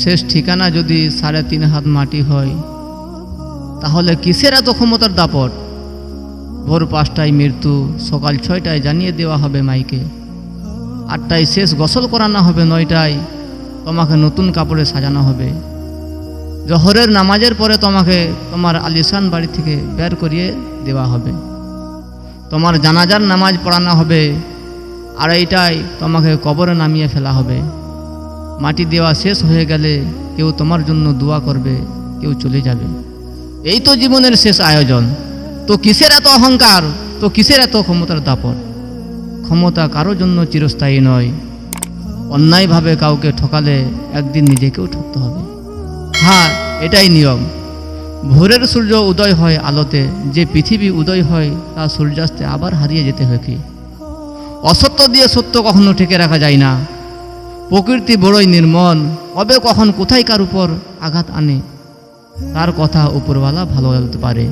শেষ ঠিকানা যদি সাড়ে তিন হাত মাটি হয়, তাহলে কিসের এত ক্ষমতার দাপট? ভোর পাঁচটায় মৃত্যু, সকাল ছয়টায় জানিয়ে দেওয়া হবে মাইকে। আটটায় শেষ গোসল করানো হবে নয়টায়, তোমাকে নতুন কাপড়ে সাজানো হবে। জহরের নামাজের পরে তোমাকে তোমার আলিশান বাড়ি থেকে বের করিয়ে দেওয়া হবে। তোমার জানাজার নামাজ পড়ানো হবে। আড়াইটায় তোমাকে কবরে নামিয়ে ফেলা হবে। মাটি দেওয়া শেষ হয়ে গেলে কেউ তোমার জন্য দোয়া করবে, কেউ চলে যাবে। এই তো জীবনের শেষ আয়োজন। তো কিসের এত অহংকার? তো কিসের এত ক্ষমতার দাপট? ক্ষমতা কারোর জন্য চিরস্থায়ী নয়। অন্যায়ভাবে কাউকে ঠকালে একদিন নিজেকেও ঠকতে হবে। হ্যাঁ এটাই নিয়ম। ভোরের সূর্য উদয় হয় আলোতে, যে পৃথিবী উদয় হয়, তা সূর্যাস্তে আবার হারিয়ে যেতে হয় কি? অসত্য দিয়ে সত্য কখনো ঠেকে রাখা যায় না। প্রকৃতি বড়ই নির্মল কবে কখন কোথায় কার উপর আঘাত আনে? তার কথা উপরওয়ালা ভালো বলতে পারে।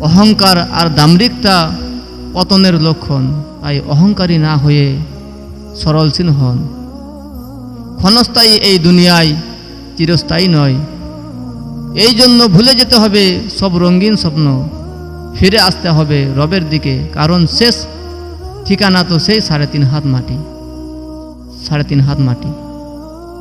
অহংকার আর দাম্রিকতা পতনের লক্ষণ, তাই অহংকারী না হয়ে সরলসীন হন। ক্ষণস্থায়ী এই দুনিয়ায় চিরস্থায়ী নয়। এই জন্য ভুলে যেতে হবে সব রঙিন স্বপ্ন। ফিরে আসতে হবে রবের দিকে, কারণ শেষ ঠিকানা তো সেই সাড়ে তিন হাত মাটি। সাড়ে তিন হাত মাটি